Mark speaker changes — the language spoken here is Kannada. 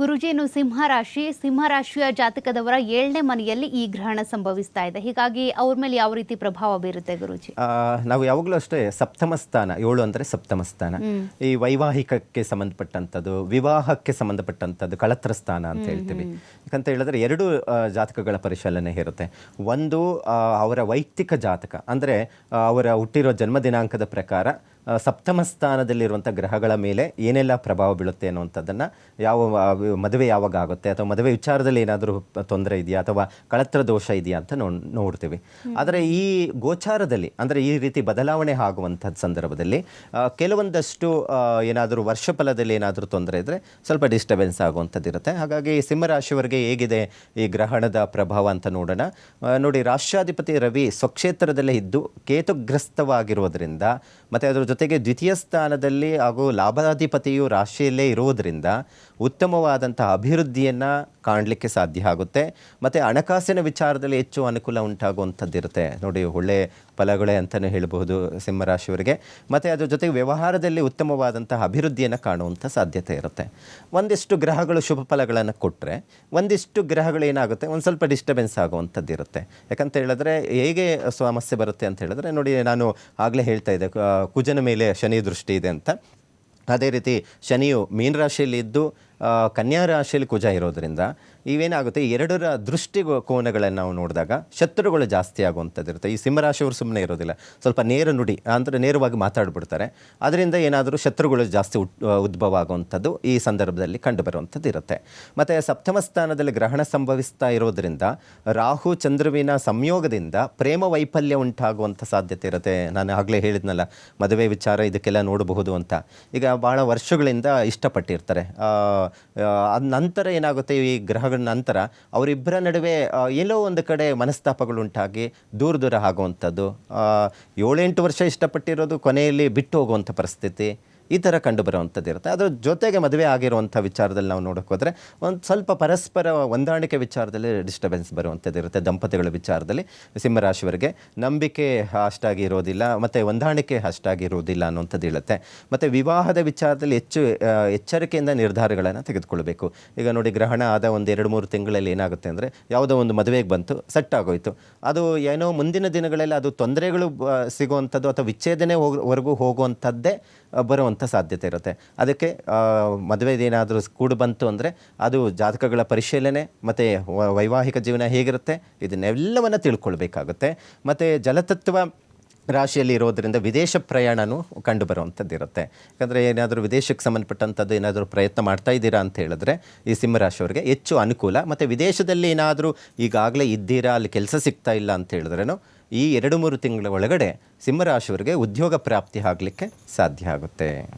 Speaker 1: ಗುರುಜಿ ಇನ್ನು ಸಿಂಹರಾಶಿ ಸಿಂಹರಾಶಿಯ ಜಾತಕದವರ ಏಳನೇ ಮನೆಯಲ್ಲಿ ಈ ಗ್ರಹಣ ಸಂಭವಿಸ್ತಾ ಇದೆ. ಹೀಗಾಗಿ ಅವ್ರ ಮೇಲೆ ಯಾವ ರೀತಿ ಪ್ರಭಾವ ಬೀರುತ್ತೆ ಗುರುಜಿ?
Speaker 2: ನಾವು ಯಾವಾಗಲೂ ಅಷ್ಟೇ ಸಪ್ತಮ ಸ್ಥಾನ ಏಳು ಅಂದರೆ ಸಪ್ತಮ ಸ್ಥಾನ. ಈ ವೈವಾಹಿಕಕ್ಕೆ ಸಂಬಂಧಪಟ್ಟಂಥದ್ದು ವಿವಾಹಕ್ಕೆ ಸಂಬಂಧಪಟ್ಟಂಥದ್ದು ಕಳತ್ರ ಸ್ಥಾನ ಅಂತ ಹೇಳ್ತೀವಿ. ಯಾಕಂತ ಹೇಳಿದ್ರೆ ಎರಡು ಜಾತಕಗಳ ಪರಿಶೀಲನೆ ಇರುತ್ತೆ. ಒಂದು ಅವರ ವೈಯಕ್ತಿಕ ಜಾತಕ ಅಂದರೆ ಅವರ ಹುಟ್ಟಿರೋ ಜನ್ಮ ದಿನಾಂಕದ ಪ್ರಕಾರ ಸಪ್ತಮ ಸ್ಥಾನದಲ್ಲಿರುವಂಥ ಗ್ರಹಗಳ ಮೇಲೆ ಏನೆಲ್ಲ ಪ್ರಭಾವ ಬೀಳುತ್ತೆ ಅನ್ನುವಂಥದ್ದನ್ನು ಯಾವ ಮದುವೆ ಯಾವಾಗ ಆಗುತ್ತೆ ಅಥವಾ ಮದುವೆ ವಿಚಾರದಲ್ಲಿ ಏನಾದರೂ ತೊಂದರೆ ಇದೆಯಾ ಅಥವಾ ಕಳತ್ರ ದೋಷ ಇದೆಯಾ ಅಂತ ನೋ, ನೋಡ್ತೀವಿ. ಆದರೆ ಈ ಗೋಚಾರದಲ್ಲಿ, ಅಂದರೆ ಈ ರೀತಿ ಬದಲಾವಣೆ ಆಗುವಂಥದ್ದು ಸಂದರ್ಭದಲ್ಲಿ ಕೆಲವೊಂದಷ್ಟು ಏನಾದರೂ ವರ್ಷಫಲದಲ್ಲಿ ಏನಾದರೂ ತೊಂದರೆ ಇದ್ದರೆ ಸ್ವಲ್ಪ ಡಿಸ್ಟರ್ಬೆನ್ಸ್ ಆಗುವಂಥದ್ದು ಇರುತ್ತೆ. ಹಾಗಾಗಿ ಸಿಂಹರಾಶಿವರಿಗೆ ಹೇಗಿದೆ ಈ ಗ್ರಹಣದ ಪ್ರಭಾವ ಅಂತ ನೋಡೋಣ. ನೋಡಿ, ರಾಷ್ಟ್ರಾಧಿಪತಿ ರವಿ ಸ್ವಕ್ಷೇತ್ರದಲ್ಲೇ ಇದ್ದು ಕೇತುಗ್ರಸ್ತವಾಗಿರುವುದರಿಂದ, ಮತ್ತು ಅದರ ಜೊತೆಗೆ ದ್ವಿತೀಯ ಸ್ಥಾನದಲ್ಲಿ ಹಾಗೂ ಲಾಭಾಧಿಪತಿಯು ರಾಶಿಯಲ್ಲೇ ಇರುವುದರಿಂದ ಉತ್ತಮವಾದಂಥ ಅಭಿವೃದ್ಧಿಯನ್ನು ಕಾಣಲಿಕ್ಕೆ ಸಾಧ್ಯ ಆಗುತ್ತೆ. ಮತ್ತು ಹಣಕಾಸಿನ ವಿಚಾರದಲ್ಲಿ ಹೆಚ್ಚು ಅನುಕೂಲ ಉಂಟಾಗುವಂಥದ್ದಿರುತ್ತೆ. ನೋಡಿ ಒಳ್ಳೆಯ ಫಲಗಳೇ ಅಂತಲೇ ಹೇಳಬಹುದು ಸಿಂಹರಾಶಿಯವರಿಗೆ. ಮತ್ತು ಅದರ ಜೊತೆಗೆ ವ್ಯವಹಾರದಲ್ಲಿ ಉತ್ತಮವಾದಂತಹ ಅಭಿವೃದ್ಧಿಯನ್ನು ಕಾಣುವಂಥ ಸಾಧ್ಯತೆ ಇರುತ್ತೆ. ಒಂದಿಷ್ಟು ಗ್ರಹಗಳು ಶುಭ ಫಲಗಳನ್ನು ಕೊಟ್ಟರೆ ಒಂದಿಷ್ಟು ಗ್ರಹಗಳು ಏನಾಗುತ್ತೆ, ಒಂದು ಸ್ವಲ್ಪ ಡಿಸ್ಟರ್ಬೆನ್ಸ್ ಆಗುವಂಥದ್ದು ಇರುತ್ತೆ ಯಾಕಂತ ಹೇಳಿದ್ರೆ ಹೇಗೆ ಸಮಸ್ಯೆ ಬರುತ್ತೆ ಅಂತ ಹೇಳಿದ್ರೆ, ನೋಡಿ, ನಾನು ಆಗಲೇ ಹೇಳ್ತಾ ಇದ್ದೆ ಕುಜನ ಮೇಲೆ ಶನಿ ದೃಷ್ಟಿ ಇದೆ ಅಂತ. ಅದೇ ರೀತಿ ಶನಿಯು ಮೀನರಾಶಿಯಲ್ಲಿ ಇದ್ದು ಆ, ಕನ್ಯಾ ರಾಶಿಯಲ್ಲಿ ಕುಜ ಇರೋದ್ರಿಂದ ಇವೇನಾಗುತ್ತೆ? ಎರಡರ ದೃಷ್ಟಿ ಕೋನಗಳನ್ನು ನಾವು ನೋಡಿದಾಗ ಶತ್ರುಗಳು ಜಾಸ್ತಿ ಆಗುವಂಥದ್ದು ಇರುತ್ತೆ. ಈ ಸಿಂಹರಾಶಿಯವರು ಸುಮ್ಮನೆ ಇರೋದಿಲ್ಲ. ಸ್ವಲ್ಪ ನೇರ ನುಡಿ, ಅಂದರೆ ನೇರವಾಗಿ ಮಾತಾಡ್ಬಿಡ್ತಾರೆ. ಅದರಿಂದ ಏನಾದರೂ ಶತ್ರುಗಳು ಜಾಸ್ತಿ ಉದ್ಭವ ಆಗುವಂಥದ್ದು ಈ ಸಂದರ್ಭದಲ್ಲಿ ಕಂಡುಬರುವಂಥದ್ದು ಇರುತ್ತೆ. ಮತ್ತು ಸಪ್ತಮ ಸ್ಥಾನದಲ್ಲಿ ಗ್ರಹಣ ಸಂಭವಿಸ್ತಾ ಇರೋದ್ರಿಂದ ರಾಹು ಚಂದ್ರುವಿನ ಸಂಯೋಗದಿಂದ ಪ್ರೇಮ ವೈಫಲ್ಯ ಉಂಟಾಗುವಂಥ ಸಾಧ್ಯತೆ ಇರುತ್ತೆ. ನಾನು ಆಗಲೇ ಹೇಳಿದ್ನಲ್ಲ, ಮದುವೆ ವಿಚಾರ ಇದಕ್ಕೆಲ್ಲ ನೋಡಬಹುದು ಅಂತ. ಈಗ ಭಾಳ ವರ್ಷಗಳಿಂದ ಇಷ್ಟಪಟ್ಟಿರ್ತಾರೆ. ಅದ ನಂತರ ಏನಾಗುತ್ತೆ ಈ ಗ್ರಹಗಳ ನಂತರ ಅವರಿಬ್ಬರ ನಡುವೆ ಎಲ್ಲೋ ಒಂದು ಕಡೆ ಮನಸ್ತಾಪಗಳು ಉಂಟಾಗಿ ದೂರ ದೂರ ಆಗುವಂಥದ್ದು. ಏಳೆಂಟು ವರ್ಷ ಇಷ್ಟಪಟ್ಟಿರೋದು ಕೊನೆಯಲ್ಲಿ ಬಿಟ್ಟು ಹೋಗುವಂಥ ಪರಿಸ್ಥಿತಿ. ಈ ಥರ ಕಂಡು ಬರುವಂಥದ್ದು ಇರುತ್ತೆ. ಅದ್ರ ಜೊತೆಗೆ ಮದುವೆ ಆಗಿರುವಂಥ ವಿಚಾರದಲ್ಲಿ ನಾವು ನೋಡೋಕೆ ಹೋದರೆ ಒಂದು ಸ್ವಲ್ಪ ಪರಸ್ಪರ ಹೊಂದಾಣಿಕೆ ವಿಚಾರದಲ್ಲಿ ಡಿಸ್ಟರ್ಬೆನ್ಸ್ ಬರುವಂಥದ್ದು ಇರುತ್ತೆ. ದಂಪತಿಗಳ ವಿಚಾರದಲ್ಲಿ ಸಿಂಹರಾಶಿವರಿಗೆ ನಂಬಿಕೆ ಅಷ್ಟಾಗಿ ಇರೋದಿಲ್ಲ ಮತ್ತು ಹೊಂದಾಣಿಕೆ ಅಷ್ಟಾಗಿ ಇರೋದಿಲ್ಲ ಅನ್ನುವಂಥದ್ದು ಹೇಳುತ್ತೆ. ಮತ್ತು ವಿವಾಹದ ವಿಚಾರದಲ್ಲಿ ಹೆಚ್ಚು ಎಚ್ಚರಿಕೆಯಿಂದ ನಿರ್ಧಾರಗಳನ್ನು ತೆಗೆದುಕೊಳ್ಬೇಕು. ಈಗ ನೋಡಿ ಗ್ರಹಣ ಆದ ಒಂದು ಎರಡು ಮೂರು ತಿಂಗಳಲ್ಲಿ ಏನಾಗುತ್ತೆ ಅಂದರೆ ಯಾವುದೋ ಒಂದು ಮದುವೆಗೆ ಬಂತು ಸೆಟ್ ಆಗೋಯಿತು. ಅದು ಏನೋ ಮುಂದಿನ ದಿನಗಳಲ್ಲಿ ಅದು ತೊಂದರೆಗಳು ಸಿಗುವಂಥದ್ದು ಅಥವಾ ವಿಚ್ಛೇದನೆ ಹೋಗೋವರೆಗೂ ಹೋಗುವಂಥದ್ದೇ ಆ, ಬರುವಂಥ ಸಾಧ್ಯತೆ ಇರುತ್ತೆ. ಅದಕ್ಕೆ ಮದುವೆದೇನಾದರೂ ಕೂಡು ಬಂತು ಅಂದರೆ ಅದು ಜಾತಕಗಳ ಪರಿಶೀಲನೆ ಮತ್ತು ವೈವಾಹಿಕ ಜೀವನ ಹೇಗಿರುತ್ತೆ, ಇದನ್ನೆಲ್ಲವನ್ನು ತಿಳ್ಕೊಳ್ಬೇಕಾಗುತ್ತೆ. ಮತ್ತು ಜಲತತ್ವ ರಾಶಿಯಲ್ಲಿ ಇರೋದರಿಂದ ವಿದೇಶ ಪ್ರಯಾಣವೂ ಕಂಡು ಬರುವಂಥದ್ದು ಇರುತ್ತೆ ಯಾಕಂದರೆ ಏನಾದರೂ ವಿದೇಶಕ್ಕೆ ಸಂಬಂಧಪಟ್ಟಂಥದ್ದು ಏನಾದರೂ ಪ್ರಯತ್ನ ಮಾಡ್ತಾ ಇದ್ದೀರಾ ಅಂತ ಹೇಳಿದ್ರೆ ಈ ಸಿಂಹರಾಶಿಯವರಿಗೆ ಹೆಚ್ಚು ಅನುಕೂಲ. ಮತ್ತು ವಿದೇಶದಲ್ಲಿ ಏನಾದರೂ ಈಗಾಗಲೇ ಇದ್ದೀರಾ, ಅಲ್ಲಿ ಕೆಲಸ ಸಿಗ್ತಾ ಇಲ್ಲ ಅಂತ ಹೇಳಿದ್ರೂ ಈ ಎರಡು ಮೂರು ತಿಂಗಳ ಒಳಗಡೆ ಸಿಂಹರಾಶಿಯವರಿಗೆ ಉದ್ಯೋಗ ಪ್ರಾಪ್ತಿ ಆಗಲಿಕ್ಕೆ ಸಾಧ್ಯ ಆಗುತ್ತೆ.